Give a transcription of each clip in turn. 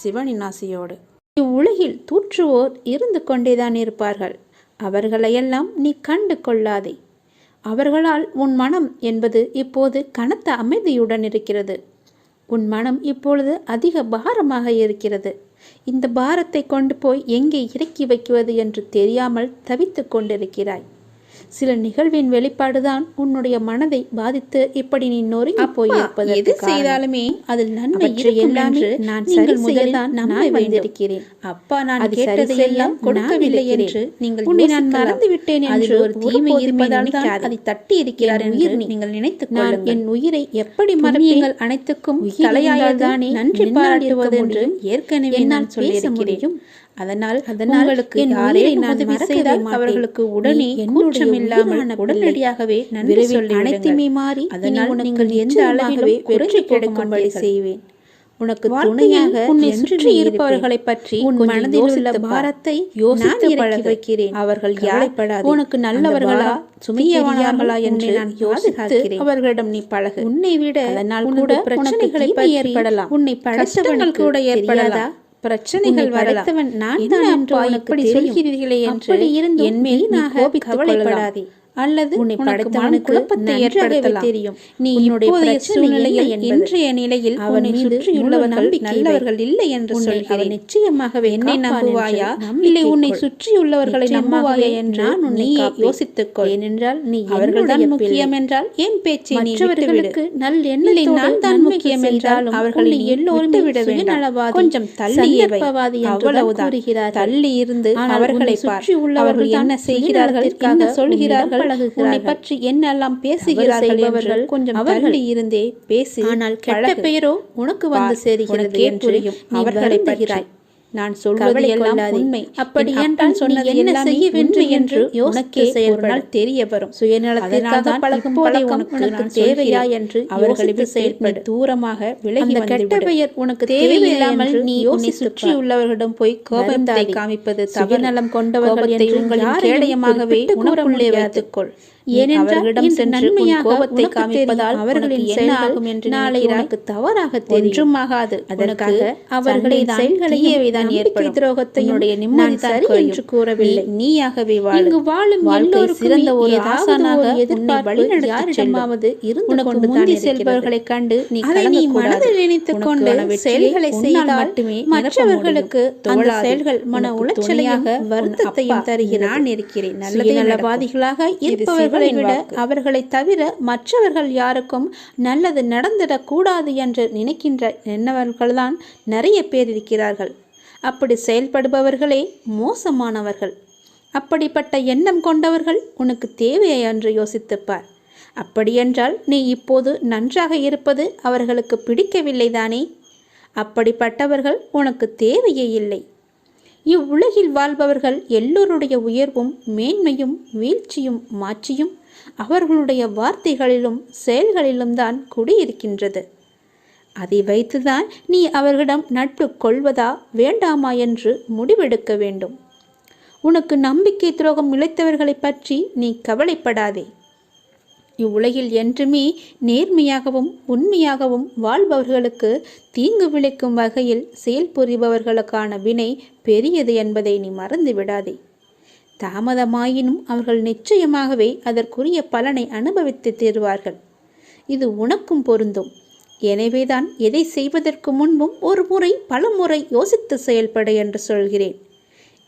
சிவனின் ஆசையோடு இவ்வுலகில் தூற்றுவோர் இருந்து கொண்டேதான் இருப்பார்கள். அவர்களையெல்லாம் நீ கண்டு கொள்ளாதே. அவர்களால் உன் மனம் என்பது இப்போது கனத்த அமைதியுடன் இருக்கிறது. உன் மனம் இப்பொழுது அதிக பாரமாக இருக்கிறது. இந்த பாரத்தை கொண்டு போய் எங்கே இறக்கி வைக்குவது என்று தெரியாமல் தவித்து கொண்டிருக்கிறாய். சில நிகழ்வின் வெளிப்பாடுதான் உன்னுடைய மனதை பாதித்து இப்படி நீ நொறுங்கி போயிருப்பது எது செய்தாலுமே அதில் நன்மை எல்லாமே என்று நான் நீங்கள் செய்யதான் நம்ப. வந்திருக்கிறேன் அப்பா நான் கேட்டதை எல்லாம் கொடுக்கவில்லை. என்று நீங்கள் உன்னை நான். மறந்து விட்டேன் என்று ஒரு தீமை இருப்பதால் தான். அதை தட்டி இருக்கிறார் என் என்று. நீங்கள் நினைத்துக் நான் என் உயிரை எப்படி மறப்பேன் அனைத்துக்கும் தலையாயதானே நன்றி பாராட்டுவது என்று. ஏற்கனவே நான் சொல்லியிருக்கிறேன். அதனால் அதனால் உங்களுக்கு யாரேனும் நான் மாட்டேன். அவர்களுக்கு உடனே கூச்சம் இல்லாமல். உடனடியாகவே நன்றி சொல்லிவிடுங்கள் அனைத்துமே மாறி அதனால் நீங்கள் எந்த அளவிலும் வெற்றி கிடைக்கும்படி. செய்வேன் உனக்கு துணையாக சுற்றி இருப்பேன். இருப்பவர்களைப் பற்றி உன் மனதில் உள்ள. பாரத்தை யோசித்து பழகு. வைக்கிறேன் அவர்கள் யார்? கவலைப்படாதே. உனக்கு நல்லவர்களா தெரியாமல் என்று நான் யோசித்து. அவர்களிடம் நீ பழகு உன்னை விட அதனால் கூட பிரச்சனைகளை ஏற்படலாம் உன்னை படைத்தவனுக்கு கூட தெரியாதா? பிரச்சனைகள் படைத்தவன் நான் தான் என்று இப்படி. சொல்கிறீர்களே என்று என் மேல் நீ வீணாக கோபித்துக் கவலைப்படாதே. அல்லது உன்னை படைத்தவனுக்கு ஏற்படுத்தலாம் தெரியும். நீ உன்னுடைய இப்போதைய பிரச்சனை சூழ்நிலையில் என்ன என்பது. இன்றைய நிலையில் அவன் நம்பிக்கை நல்லவர்கள் இல்லை என்று சொல்கிறேன் நிச்சயமாகவே என்னை நம்புவாயா இல்லை உன்னை கொள். சுற்றியுள்ளவர்களை நம்புவாயா என்று நான் உன்னை நீயே காப்பேன். யோசித்துக்கொள் ஏனென்றால் நீ அவர்கள்தான் முக்கியம். என்றால் என் பேச்சை நீ மற்றவர்களுக்கு. நல் எண்ணத்தோடு நான் தான் முக்கியம் என்றாலும் அவர்களை எல்லோருமே விட்டுவிட வேண்டாம் கொஞ்சம் தான் அவ்வளவுதான். தள்ளி இருந்து அவர்களை சுற்றி உள்ளவர்கள் என்ன செய்கிறார்கள் என்ன சொல்கிறார்கள் பழகுகிறார்கள். பற்றி என்னெல்லாம் பேசுகிறார்கள் என்று செய்பவர்கள் கொஞ்சம் அவர்கள். இருந்தே பேசி ஆனால் கெட்ட. பெயரோ உனக்கு வந்து சேருகிறது புரியும் அவர்களை வருந்துகிறாய். நான் சொல்வது எல்லாம். உண்மை அப்படி என் என்றால் சொன்னது என்ன செய்ய வேண்டும் என்று உனக்கே ஒரு செயல்படு. நாள் தெரிய வரும் சுயநலத்திற்காக பழகும் பழக்கம் உனக்கு தேவையா. என்று அவர்களை செயல்படு. தூரமாக விலகி கெட்ட. பெயர் உனக்கு தேவையில்லாமல் தேவையில்லை நீ யோசித்துப் சுற்றி உள்ளவர்களிடம் போய் கோபத்தை. காமிப்பது சுயநலம் கொண்டவர்கள் என்று உங்களின் கேடயமாகவே முடியாது. வைத்துக்கொள் ஏனென்றால் இன்று நன்மையாக கோபத்தை காமிப்பதால். அவர்களின் என்ன ஆகும் என்று நாளை? உனக்கு தவறாக தெரியும் ஒன்றும் ஆகாது அதற்காக தீயவைதான் நம்பிக்கை ஏற்படும். நான் நிம்மதி சரி. என்று கூறவில்லை. நீயாகவே வாழு இங்கு வாழும் எல்லோருக்குமே சிறந்த ஒரு ஆசானாக எதிர்பார்ப்பு யாரிடமாவது இருந்து கொண்டுதான் முந்தி இருக்கிறது. செல்பவர்களைக் கண்டு நீ நீ. மனதில் நினைத்துக் கொண்டு செயல்களை செய்தால் மட்டுமே மற்றவர்களுக்கு. அந்த. செயல்கள் மன உன் வருத்தத்தையும். நான் இருக்கிறேன் நல்லதே நடக்கும். சுயநலவாதிகளாக சிவனின் விட. அவர்களை தவிர மற்றவர்கள் யாருக்கும் நல்லது நடந்திடக் கூடாது என்று நினைக்கின்ற எண்ணவர்கள்தான் நிறைய பேர் இருக்கிறார்கள். அப்படி செயல்படுபவர்களே மோசமானவர்கள். அப்படிப்பட்ட எண்ணம் கொண்டவர்கள் உனக்கு தேவையா என்று யோசித்துப் பார் அப்படியென்றால் நீ இப்போது நன்றாக இருப்பது அவர்களுக்கு பிடிக்கவில்லைதானே? அப்படிப்பட்டவர்கள் உனக்கு தேவையே இல்லை. இவ்வுலகில் வாழ்பவர்கள் எல்லோருடைய உயர்வும் மேன்மையும் வீழ்ச்சியும் மாட்சியும் அவர்களுடைய வார்த்தைகளிலும் செயல்களிலும் தான் குடியிருக்கின்றது. அதை வைத்துதான் நீ அவர்களிடம் நட்பு கொள்வதா வேண்டாமா என்று முடிவெடுக்க வேண்டும். உனக்கு நம்பிக்கை துரோகம் இழைத்தவர்களைப் பற்றி நீ கவலைப்படாதே. இவ்வுலகில் என்றுமே நேர்மையாகவும் உண்மையாகவும் வாழ்பவர்களுக்கு தீங்கு விளைக்கும் வகையில் செயல்புரிபவர்களுக்கான வினை பெரியது என்பதை நீ மறந்து விடாதே. தாமதமாயினும் அவர்கள் நிச்சயமாகவே அதற்குரிய பலனை அனுபவித்து தீர்வார்கள். இது உனக்கும் பொருந்தும். எனவேதான் எதை செய்வதற்கு முன்பும் ஒரு முறை பல முறை யோசித்து செயல்பட என்று சொல்கிறேன்.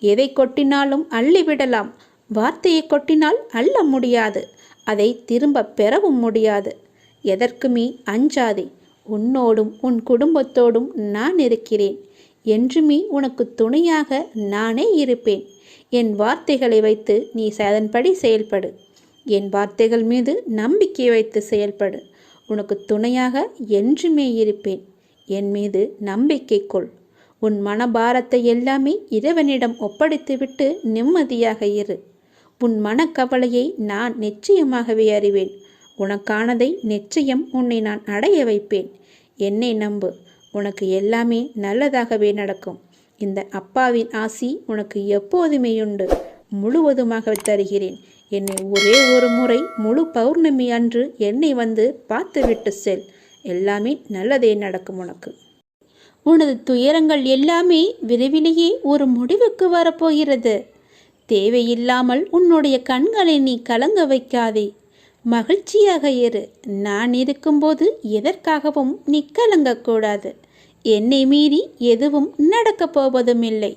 எதை கொட்டினாலும் அள்ளிவிடலாம். வார்த்தையை கொட்டினால் அள்ள முடியாது. அதை திரும்ப பெறவும் முடியாது. எதற்குமே அஞ்சாதே? உன்னோடும் உன் குடும்பத்தோடும் நான் இருக்கிறேன். என்றுமே உனக்கு துணையாக நானே இருப்பேன். என் வார்த்தைகளை வைத்து நீ அதன்படி செயல்படு. என் வார்த்தைகள் மீது நம்பிக்கை வைத்து செயல்படு. உனக்கு துணையாக என்றுமே இருப்பேன். என் மீது நம்பிக்கை கொள். உன் மனபாரத்தை எல்லாமே இறைவனிடம் ஒப்படைத்துவிட்டு நிம்மதியாக இரு. உன் மனக்கவலையை நான் நிச்சயமாகவே அறிவேன். உனக்கானதை நிச்சயம் உன்னை நான் அடைய வைப்பேன். என்னை நம்பு. உனக்கு எல்லாமே நல்லதாகவே நடக்கும். இந்த அப்பாவின் ஆசி உனக்கு எப்போதுமே உண்டு. முழுவதுமாக தருகிறேன். என்னை ஒரே ஒரு முறை முழு பௌர்ணமி அன்று என்னை வந்து பார்த்துவிட்டு செல். எல்லாமே நல்லதே நடக்கும் உனக்கு. உனது துயரங்கள் எல்லாமே விரைவிலேயே ஒரு முடிவுக்கு வரப்போகிறது. தேவையில்லாமல் உன்னுடைய கண்களை நீ கலங்க வைக்காதே. மகிழ்ச்சியாக இரு. நான் இருக்கும்போது எதற்காகவும் நீ கலங்கக்கூடாது என்னை மீறி எதுவும் நடக்கப் போவதும் இல்லை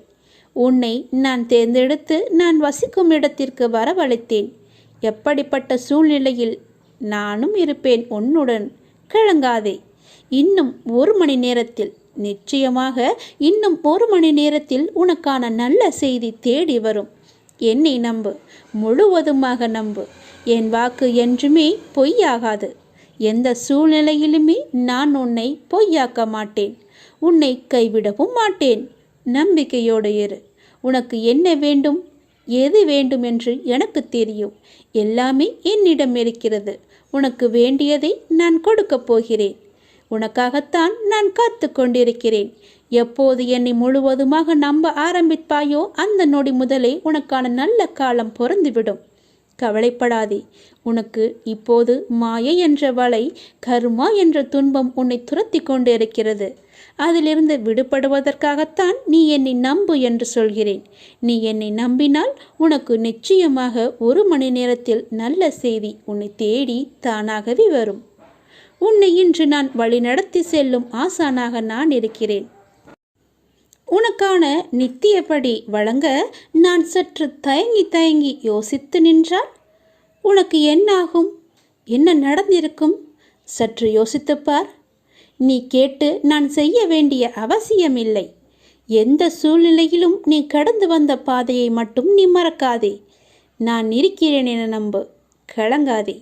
உன்னை நான் தேர்ந்தெடுத்து நான் வசிக்கும் இடத்திற்கு வரவழைத்தேன். எப்படிப்பட்ட சூழ்நிலையில் நானும் இருப்பேன் உன்னுடன். கிழங்காதே இன்னும் ஒரு மணி நேரத்தில். நிச்சயமாக இன்னும் ஒரு மணி நேரத்தில் உனக்கான நல்ல செய்தி தேடி வரும். என்னை நம்பு முழுவதுமாக நம்பு. என் வாக்கு என்றுமே பொய்யாகாது. எந்த சூழ்நிலையிலுமே நான் உன்னை பொய்யாக்க மாட்டேன். உன்னை கைவிடவும் மாட்டேன். நம்பிக்கையோடு இரு. உனக்கு என்ன வேண்டும்? எது வேண்டும் என்று எனக்கு தெரியும். எல்லாமே என்னிடம் இருக்கிறது. உனக்கு வேண்டியதை நான் கொடுக்கப் போகிறேன். உனக்காகத்தான் நான் காத்து கொண்டிருக்கிறேன் எப்போது என்னை முழுவதுமாக நம்ப ஆரம்பிப்பாயோ அந்த நொடி முதலே உனக்கான நல்ல காலம் பொருந்துவிடும் கவலைப்படாதே. உனக்கு இப்போது மாயை என்ற வலை கருமா என்ற துன்பம் உன்னை துரத்தி கொண்டிருக்கிறது. அதிலிருந்து விடுபடுவதற்காகத்தான் நீ என்னை நம்பு என்று சொல்கிறேன். நீ என்னை நம்பினால் உனக்கு நிச்சயமாக ஒரு மணி நேரத்தில் நல்ல செய்தி உன்னை தேடி தானாகவே வரும். உன்னை இன்று நான் வழிநடத்தி செல்லும் ஆசானாக நான் இருக்கிறேன். உனக்கான நித்தியப்படி வழங்க நான் சற்று தயங்கி தயங்கி யோசித்து நின்றால் உனக்கு என்னாகும்? என்ன நடந்திருக்கும்? சற்று யோசித்துப்பார் நீ கேட்டு நான் செய்ய வேண்டிய அவசியமில்லை. எந்த சூழ்நிலையிலும் நீ கடந்து வந்த பாதையை மட்டும் நீ மறக்காதே. நான் இருக்கிறேன் என நம்பு. கலங்காதே.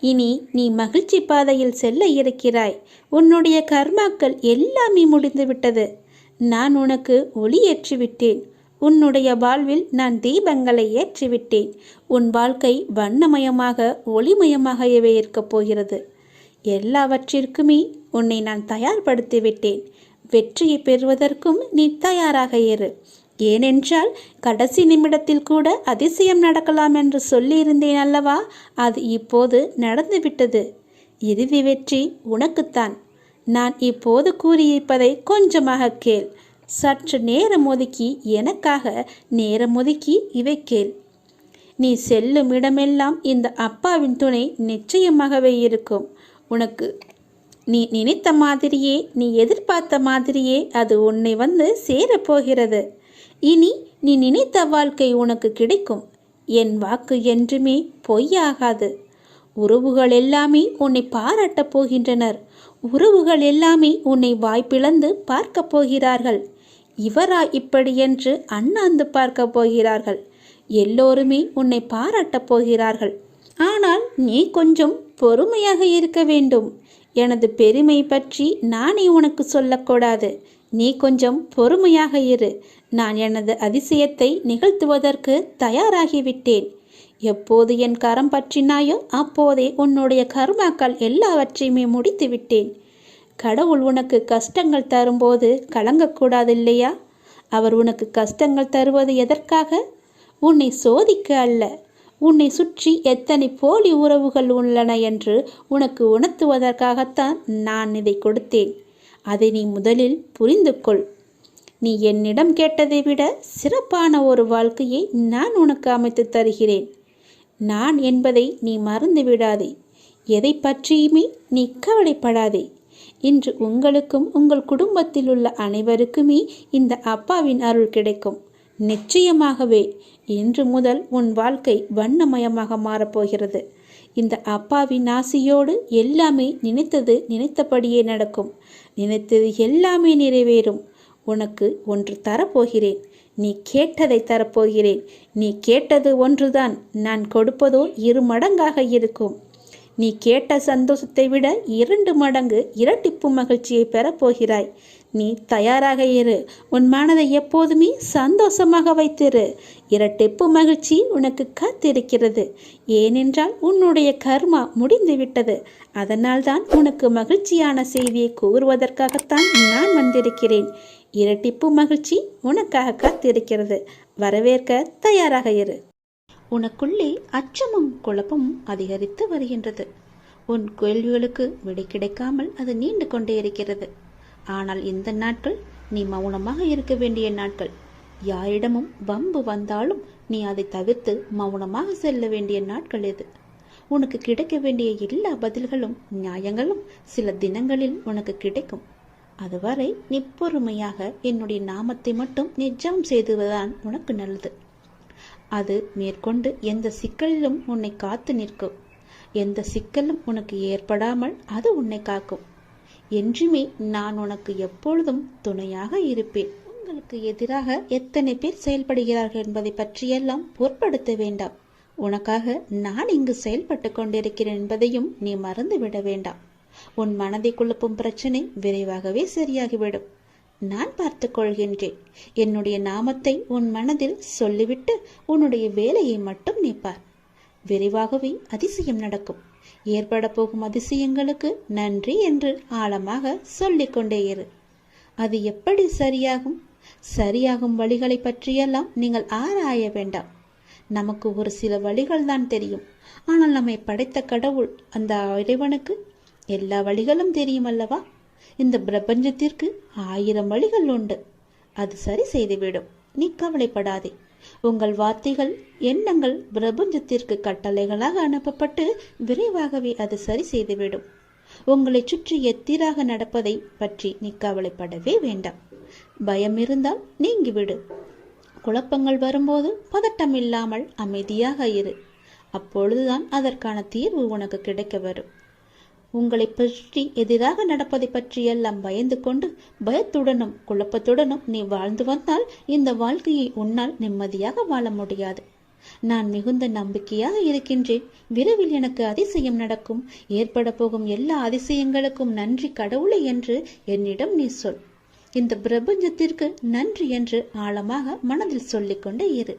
இனி நீ மகிழ்ச்சி பாதையில் செல்ல இருக்கிறாய். உன்னுடைய கர்மாக்கள் எல்லாமே முடிந்துவிட்டது நான் உனக்கு ஒளி ஏற்றிவிட்டேன். உன்னுடைய வாழ்வில் நான் தீபங்களை ஏற்றிவிட்டேன். உன் வாழ்க்கை வண்ணமயமாக ஒளிமயமாகவே இருக்கப் போகிறது. எல்லாவற்றிற்குமே உன்னை நான் தயார்படுத்தி விட்டேன் வெற்றியை பெறுவதற்கும் நீ தயாராக இரு. ஏனென்றால் கடைசி நிமிடத்தில் கூட அதிசயம் நடக்கலாம் என்று சொல்லியிருந்தேன் அல்லவா? அது இப்போது நடந்துவிட்டது. இறுதி வெற்றி உனக்குத்தான். நான் இப்போது கூறியிருப்பதை கொஞ்சமாக கேள். சற்று நேரம் ஒதுக்கி எனக்காக நேரம் ஒதுக்கி இவை கேள். நீ செல்லும் இடமெல்லாம் இந்த அப்பாவின் துணை நிச்சயமாகவே இருக்கும். உனக்கு நீ நினைத்த மாதிரியே நீ எதிர்பார்த்த மாதிரியே அது உன்னை வந்து சேரப்போகிறது. இனி நீ நினைத்த வாழ்க்கை உனக்கு கிடைக்கும். என் வாக்கு என்றுமே பொய்யாகாது. உறவுகள் எல்லாமே உன்னை பாராட்டப் போகின்றனர். உறவுகள் எல்லாமே உன்னை வாய்ப்பிழந்து பார்க்கப் போகிறார்கள். இவரா இப்படி என்று அண்ணாந்து பார்க்கப் போகிறார்கள். எல்லோருமே உன்னை பாராட்டப் போகிறார்கள். ஆனால் நீ கொஞ்சம் பொறுமையாக இருக்க வேண்டும். எனது பெருமை பற்றி நானே உனக்கு சொல்லக்கூடாது. நீ கொஞ்சம் பொறுமையாக இரு. நான் எனது அதிசயத்தை நிகழ்த்துவதற்கு தயாராகிவிட்டேன். எப்போது என் கரம் பற்றினாயோ அப்போதே உன்னுடைய கர்மாக்கள் எல்லாவற்றையுமே முடித்து விட்டேன் கடவுள் உனக்கு கஷ்டங்கள் தரும்போது கலங்கக்கூடாது இல்லையா அவர் உனக்கு கஷ்டங்கள் தருவது எதற்காக? உன்னை சோதிக்க அல்ல. உன்னை சுற்றி எத்தனை போலி உறவுகள் உள்ளன என்று உனக்கு உணர்த்துவதற்காகத்தான் நான் இதை கொடுத்தேன். அதை நீ முதலில் புரிந்து கொள் நீ என்னிடம் கேட்டதை விட சிறப்பான ஒரு வாழ்க்கையை நான் உனக்கு அமைத்து தருகிறேன். நான் என்பதை நீ மறந்து விடாதே. எதை பற்றியுமே நீ கவலைப்படாதே. இன்று உங்களுக்கும் உங்கள் குடும்பத்தில் உள்ள அனைவருக்குமே இந்த அப்பாவின் அருள் கிடைக்கும். நிச்சயமாகவே இன்று முதல் உன் வாழ்க்கை வண்ணமயமாக மாறப்போகிறது. இந்த அப்பாவின் ஆசையோடு எல்லாமே நினைத்தது நினைத்தபடியே நடக்கும். நினைத்தது எல்லாமே நிறைவேறும். உனக்கு ஒன்று தரப்போகிறேன். நீ கேட்டதை தரப்போகிறேன். நீ கேட்டது ஒன்றுதான். நான் கொடுப்பதோ இரு மடங்காக இருக்கும். நீ கேட்ட சந்தோஷத்தை விட இரண்டு மடங்கு இரட்டிப்பு மகிழ்ச்சியை பெறப்போகிறாய். நீ தயாராக இரு. உன் மனதை எப்போதுமே சந்தோஷமாக வைத்திரு. இரட்டிப்பு மகிழ்ச்சி உனக்கு காத்திருக்கிறது. ஏனென்றால் உன்னுடைய கர்மா முடிந்துவிட்டது. அதனால்தான் உனக்கு மகிழ்ச்சியான செய்தியை கூறுவதற்காகத்தான் நான் வந்திருக்கிறேன். இரட்டிப்பு மகிழ்ச்சி உனக்காக காத்திருக்கிறது. வரவேற்க தயாராக இரு. உனக்குள்ளே அச்சமும் குழப்பமும் அதிகரித்து வருகின்றது. உன் கேள்விகளுக்கு விடை கிடைக்காமல் அது நீண்டு கொண்டே இருக்கிறது. ஆனால் இந்த நாட்கள் நீ மௌனமாக இருக்க வேண்டிய நாட்கள். யாரிடமும் வம்பு வந்தாலும் நீ அதை தவிர்த்து மௌனமாக செல்ல வேண்டிய நாட்கள் இது உனக்கு கிடைக்க வேண்டிய எல்லா பதில்களும் நியாயங்களும் சில தினங்களில் உனக்கு கிடைக்கும். அதுவரை நீ பொறுமையாக என்னுடைய நாமத்தை மட்டும் நிஜம் செய்துவதுதான் உனக்கு நல்லது. அது மேற்கொண்டு எந்த சிக்கலிலும் உன்னை காத்து நிற்கும். எந்த சிக்கலும் உனக்கு ஏற்படாமல் அது உன்னை காக்கும். என்றுமே நான் உனக்கு எப்பொழுதும் துணையாக இருப்பேன். உங்களுக்கு எதிராக எத்தனை பேர் செயல்படுகிறார்கள் என்பதை பற்றியெல்லாம் பொருட்படுத்த வேண்டாம். உனக்காக நான் இங்கு செயல்பட்டு கொண்டிருக்கிறேன் என்பதையும் நீ மறந்துவிட வேண்டாம். உன் மனதை குழப்பும் பிரச்சனை விரைவாகவே சரியாகிவிடும். நான் பார்த்துக் கொள்கின்றேன். என்னுடைய நாமத்தை உன் மனதில் சொல்லிவிட்டு உன்னுடைய வேலையை மட்டும் நீப்பார். விரைவாகவே அதிசயம் நடக்கும். ஏற்பட போகும் அதிசயங்களுக்கு நன்றி என்று ஆழமாக சொல்லிக்கொண்டே இரு. அது எப்படி சரியாகும்? சரியாகும் வழிகளை பற்றியெல்லாம் நீங்கள் ஆராய வேண்டாம். நமக்கு ஒரு சில வழிகள் தான் தெரியும். ஆனால் நம்மை படைத்த கடவுள் அந்த இறைவனுக்கு எல்லா வழிகளும் தெரியும் அல்லவா இந்த பிரபஞ்சத்திற்கு ஆயிரம் வழிகள் உண்டு. அது சரி செய்துவிடும். நீ கவலைப்படாதே. உங்கள் வார்த்தைகள் எண்ணங்கள் பிரபஞ்சத்திற்கு கட்டளைகளாக அனுப்பப்பட்டு விரைவாகவே அது சரி செய்துவிடும். உங்களை சுற்றி எத்திராக நடப்பதை பற்றி நீ கவலைப்படவே வேண்டாம். பயம் இருந்தால் நீங்கிவிடு. குழப்பங்கள் வரும்போது பதட்டம் இல்லாமல் அமைதியாக இரு. அப்பொழுதுதான் அதற்கான தீர்வு உனக்கு கிடைக்க வரும். உங்களை பற்றி எதிராக நடப்பதை பற்றியெல்லாம் பயந்து கொண்டு பயத்துடனும் குழப்பத்துடனும் நீ வாழ்ந்து வந்தால் இந்த வாழ்க்கையை உன்னால் நிம்மதியாக வாழ முடியாது. நான் மிகுந்த நம்பிக்கையாக இருக்கின்றேன். விரைவில் எனக்கு அதிசயம் நடக்கும். ஏற்பட போகும் எல்லா அதிசயங்களுக்கும் நன்றி கடவுளை என்று என்னிடம் நீ சொல். இந்த பிரபஞ்சத்திற்கு நன்றி என்று ஆழமாக மனதில் சொல்லிக்கொண்டே இரு.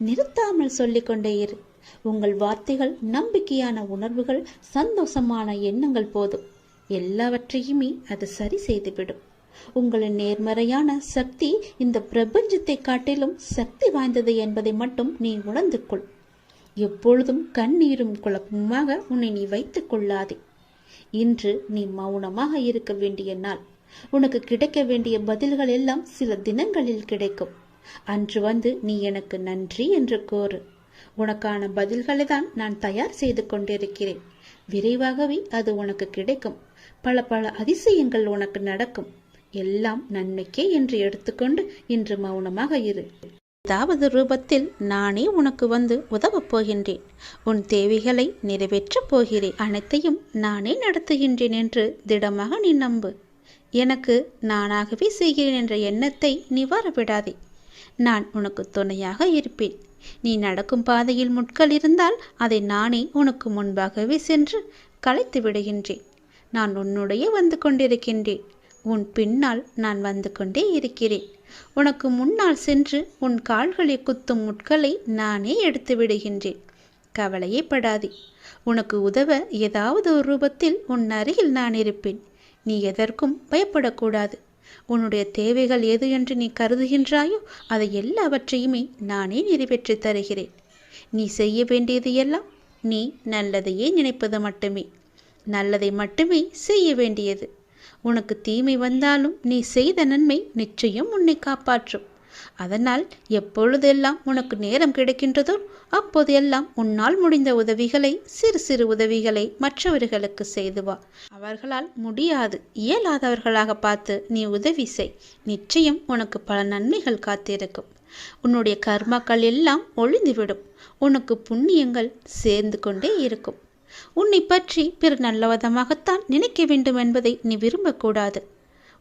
நிறுத்தாமல் சொல்லிக்கொண்டே இரு. உங்கள் வார்த்தைகள் நம்பிக்கையான உணர்வுகள் சந்தோஷமான எண்ணங்கள் போதும். எல்லாவற்றையுமே அது சரி செய்துவிடும். உங்களின் நேர்மறையான சக்தி இந்த பிரபஞ்சத்தை காட்டிலும் சக்தி வாய்ந்தது என்பதை மட்டும் நீ உணர்ந்து கொள் எப்பொழுதும் கண்ணீரும் குழப்பமாக உன்னை நீ வைத்துக் கொள்ளாதே. இன்று நீ மௌனமாக இருக்க வேண்டிய நாள். உனக்கு கிடைக்க வேண்டிய பதில்கள் எல்லாம் சில தினங்களில் கிடைக்கும். அன்று வந்து நீ எனக்கு நன்றி என்று கோரு உனக்கான பதில்களை தான் நான் தயார் செய்து கொண்டிருக்கிறேன். விரைவாகவே அது உனக்கு கிடைக்கும். பல பல அதிசயங்கள் உனக்கு நடக்கும். எல்லாம் நன்மைக்கே என்று எடுத்துக்கொண்டு இன்று மௌனமாக இரு. ஏதாவது ரூபத்தில் நானே உனக்கு வந்து உதவப் போகின்றேன். உன் தேவைகளை நிறைவேற்றப் போகிறேன் அனைத்தையும் நானே நடத்துகின்றேன் என்று திடமாக நீ நம்பு. எனக்கு நானாகவே செய்கிறேன் என்ற எண்ணத்தை நீ வரவிடாதே நான் உனக்கு துணையாக இருப்பேன். நீ நடக்கும் பாதையில் முட்கள் இருந்தால் அதை நானே உனக்கு முன்பாகவே சென்று கலைத்து விடுகின்றேன். நான் உன்னுடைய வந்து கொண்டிருக்கின்றேன். உன் பின்னால் நான் வந்து கொண்டே இருக்கிறேன். உனக்கு முன்னால் சென்று உன் கால்களை குத்தும் முட்களை நானே எடுத்து விடுகின்றேன். கவலையே படாதே உனக்கு உதவ ஏதாவது ஒரு ரூபத்தில் உன் அருகில் நான் இருப்பேன். நீ எதற்கும் பயப்படக்கூடாது. உன்னுடைய தேவைகள் எது என்று நீ கருதுகின்றாயோ அதை எல்லாவற்றையுமே நானே நிறைவேற்றித் தருகிறேன். நீ செய்ய வேண்டியது எல்லாம் நீ நல்லதையே நினைப்பது மட்டுமே. நல்லதை மட்டுமே செய்ய வேண்டியது. உனக்கு தீமை வந்தாலும் நீ செய்த நன்மை நிச்சயம் உன்னை காப்பாற்றும். அதனால் எப்பொழுதெல்லாம் உனக்கு நேரம் கிடைக்கின்றதோ அப்போதெல்லாம் உன்னால் முடிந்த உதவிகளை சிறு சிறு உதவிகளை மற்றவர்களுக்கு செய்து வா. அவர்களால் முடியாது இயலாதவர்களாக பார்த்து நீ உதவி செய். நிச்சயம் உனக்கு பல நன்மைகள் காத்திருக்கும். உன்னுடைய கர்மாக்கள் எல்லாம் ஒளிந்துவிடும் உனக்கு புண்ணியங்கள் சேர்ந்து கொண்டே இருக்கும். உன்னை பற்றி பிற நல்லவதமாகத்தான் நினைக்க வேண்டும் என்பதை நீ விரும்பக்கூடாது.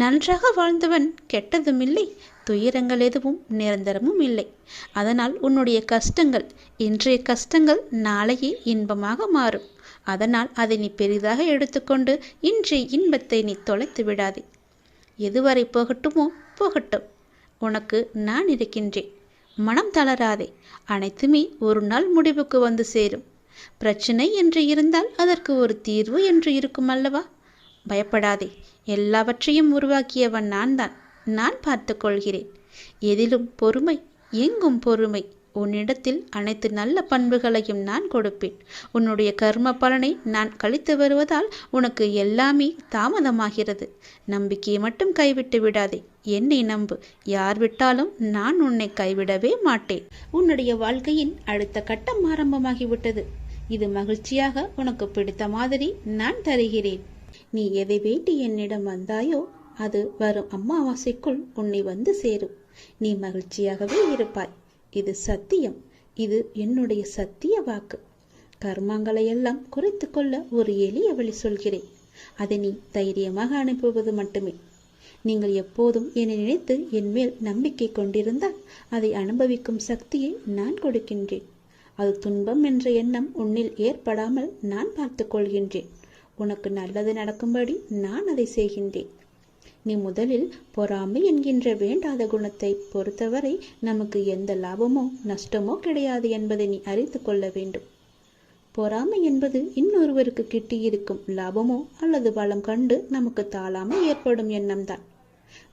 நன்றாக வாழ்ந்தவன் கெட்டதும் இல்லை துயரங்கள் எதுவும் நிரந்தரமும் இல்லை. அதனால் உன்னுடைய கஷ்டங்கள் இன்றைய கஷ்டங்கள் நாளையே இன்பமாக மாறும். அதனால் அதை நீ பெரிதாக எடுத்துக்கொண்டு இன்றைய இன்பத்தை நீ தொலைத்து விடாதே. எதுவரை போகட்டுமோ போகட்டும். உனக்கு நான் இருக்கின்றேன். மனம் தளராதே. அனைத்துமே ஒரு நாள் முடிவுக்கு வந்து சேரும். பிரச்சனை என்று இருந்தால் அதற்கு ஒரு தீர்வு என்று இருக்கும் அல்லவா பயப்படாதே. எல்லாவற்றையும் உருவாக்கியவன் நான் தான் நான் பார்த்து கொள்கிறேன் எதிலும் பொறுமை எங்கும் பொறுமை. உன்னிடத்தில் அனைத்து நல்ல பண்புகளையும் நான் கொடுப்பேன். உன்னுடைய கர்ம பலனை நான் கழித்து வருவதால் உனக்கு எல்லாமே தாமதமாகிறது. நம்பிக்கையை மட்டும் கைவிட்டு விடாதே. என்னை நம்பு. யார் விட்டாலும் நான் உன்னை கைவிடவே மாட்டேன். உன்னுடைய வாழ்க்கையின் அடுத்த கட்டம் ஆரம்பமாகிவிட்டது. இது மகிழ்ச்சியாக உனக்கு பிடித்த மாதிரி நான் தருகிறேன். நீ எதை வேண்டி என்னிடம் வந்தாயோ அது வரும் அம்மாவாசைக்குள் உன்னை வந்து சேரும். நீ மகிழ்ச்சியாகவே இருப்பாய். இது சத்தியம். இது என்னுடைய சத்திய வாக்கு. கர்மங்களையெல்லாம் குறைத்து கொள்ள ஒரு எளிய வழி சொல்கிறேன். அதை நீ தைரியமாக அனுப்புவது மட்டுமே. நீங்கள் எப்போதும் என்னை நினைத்து என் மேல் நம்பிக்கை கொண்டிருந்தால் அதை அனுபவிக்கும் சக்தியை நான் கொடுக்கின்றேன். அது துன்பம் என்ற எண்ணம் உன்னில் ஏற்படாமல் நான் பார்த்துக் கொள்கின்றேன். உனக்கு நல்லது நடக்கும்படி நான் அதை செய்கின்றேன். நீ முதலில் பொறாமை என்கின்ற வேண்டாத குணத்தை பொறுத்தவரை நமக்கு எந்த லாபமோ நஷ்டமோ கிடையாது என்பதை நீ அறிந்து கொள்ள வேண்டும். பொறாமை என்பது இன்னொருவருக்கு கிட்டியிருக்கும் லாபமோ அல்லது பலம் கண்டு நமக்கு தாளாமல் ஏற்படும் எண்ணம்தான்.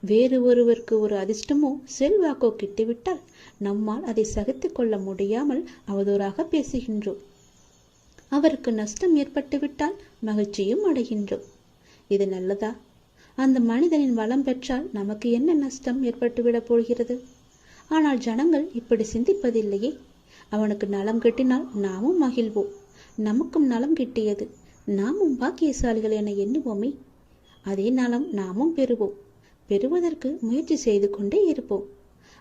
வேறு ஒருவருக்கு ஒரு அதிர்ஷ்டமோ செல்வாக்கோ கிட்டிவிட்டால் நம்மால் அதை சகித்து கொள்ள முடியாமல் அவதூறாக பேசுகின்றோம். அவருக்கு நஷ்டம் ஏற்பட்டுவிட்டால் மகிழ்ச்சியும் அடைகின்றோம். இது நல்லதா? அந்த மனிதனின் வளம் பெற்றால் நமக்கு என்ன நஷ்டம் ஏற்பட்டுவிடப் போகிறது? ஆனால் ஜனங்கள் இப்படி சிந்திப்பதில்லையே. அவனுக்கு நலம் கிட்டினால் நாமும் மகிழ்வோம். நமக்கும் நலம் கிட்டியது. நாமும் பாக்கியசாலிகள் என எண்ணுவோமே. அதே நலம் நாமும் பெறுவோம். பெறுவதற்கு முயற்சி செய்து கொண்டே இருப்போம்.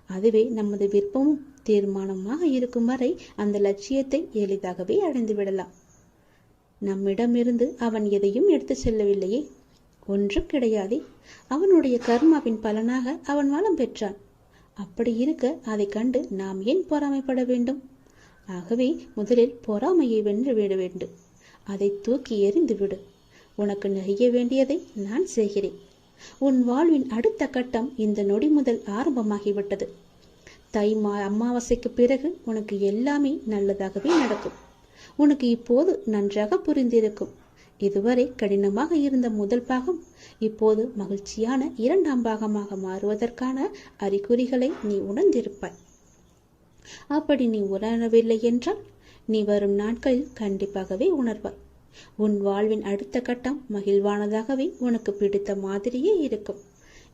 அதுவே நமது விருப்பமும் தீர்மானமாக இருக்கும் வரை அந்த லட்சியத்தை எளிதாகவே அடைந்து விடலாம் நம்மிடமிருந்து அவன் எதையும் எடுத்து செல்லவில்லையே. ஒன்றும் கிடையாதே. அவனுடைய கர்மாவின் பலனாக அவன் வளம் பெற்றான். அப்படி இருக்க அதை கண்டு நாம் ஏன் பொறாமைப்பட வேண்டும்? ஆகவே முதலில் பொறாமையை வென்று விட வேண்டும். அதை தூக்கி எறிந்து விடு. உனக்கு நெய்ய வேண்டியதை நான் செய்கிறேன். உன் வாழ்வின் அடுத்த கட்டம் இந்த நொடி முதல் ஆரம்பமாகிவிட்டது. தை மா அமாவாசைக்கு பிறகு உனக்கு எல்லாமே நல்லதாகவே நடக்கும். உனக்கு இப்போது நன்றாக புரிந்திருக்கும். இதுவரை கடினமாக இருந்த முதல் பாகம் இப்போது மகிழ்ச்சியான இரண்டாம் பாகமாக மாறுவதற்கான அறிகுறிகளை நீ உணர்ந்திருப்பாய். அப்படி நீ உணரவில்லை என்றால் நீ வரும் நாட்களில் கண்டிப்பாகவே உணர்வாய். உன் வாழ்வின் அடுத்த கட்டம் மகிழ்வானதாகவே உனக்கு பிடித்த மாதிரியே இருக்கும்.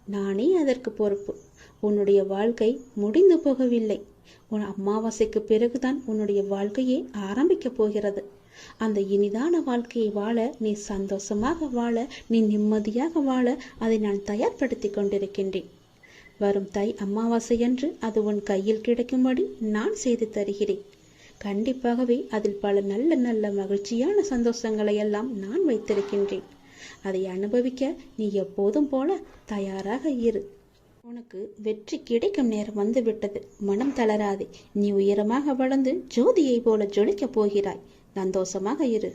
நானே அதற்கு பொறுப்பு. உன்னுடைய வாழ்க்கை முடிந்து போகவில்லை. உன் அமாவாசைக்கு பிறகுதான் உன்னுடைய வாழ்க்கையே ஆரம்பிக்கப் போகிறது. அந்த இனிதான வாழ்க்கையை வாழ நீ சந்தோஷமாக வாழ நீ நிம்மதியாக வாழ அதை நான் தயார்படுத்தி கொண்டிருக்கின்றேன். வரும் தை அமாவாசையன்று அது உன் கையில் கிடைக்கும்படி நான் செய்து தருகிறேன். கண்டிப்பாகவே அதில் பல நல்ல நல்ல மகிழ்ச்சியான சந்தோஷங்களை எல்லாம் நான் வைத்திருக்கின்றேன். அதை அனுபவிக்க நீ எப்போதும் போல தயாராக இரு. உனக்கு வெற்றி கிடைக்கும் நேரம் வந்துவிட்டது. மனம் தளராதே. நீ உயரமாக வளர்ந்து ஜோதியை போல ஜொலிக்கப் போகிறாய். சந்தோஷமாக இரு.